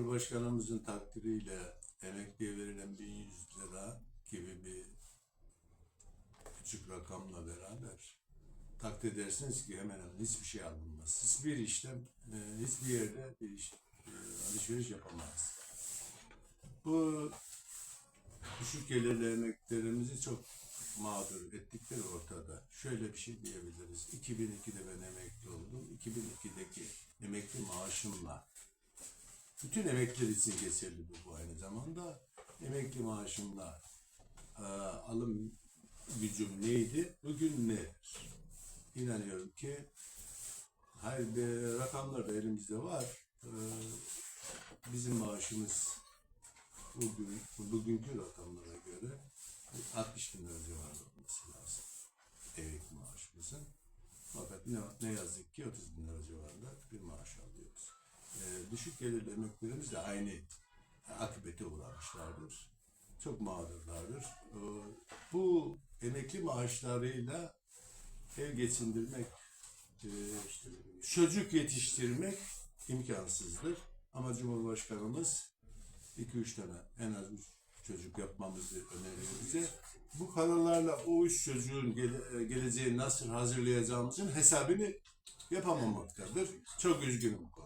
Cumhurbaşkanımızın takdiriyle emekliye verilen 1100 lira gibi bir küçük rakamla beraber takdir edersiniz ki hemen hemen hiçbir şey alınmaz. Hiçbir işlem, e, hiçbir yerde bir iş, e, alışveriş yapamaz. Bu düşük gelirli emeklerimizi çok mağdur ettikleri ortada. Şöyle bir şey diyebiliriz. 2002'de ben emekli oldum. 2002'deki emekli maaşımla bütün emekliler için geçerli bu, aynı zamanda. Emekli maaşımla e, alım gücüm neydi? Bugün nedir? İnanıyorum ki hayır bir rakamlar da elimizde var. E, bizim maaşımız bugün bugünkü rakamlara göre 60 bin lira civarında olması lazım. Emekli maaşımızın. Fakat ne, ne yazık ki 30 bin lira düşük gelirli emeklerimiz de aynı akıbete uğramışlardır. Çok mağdurlardır. Ee, bu emekli maaşlarıyla ev geçindirmek, e, çocuk yetiştirmek imkansızdır. Ama Cumhurbaşkanımız 2-3 tane en az çocuk yapmamızı öneriyor bize. Bu paralarla o üç çocuğun gele- geleceğini nasıl hazırlayacağımızın hesabını yapamamaktadır. Çok üzgünüm bu konuda. yani. 80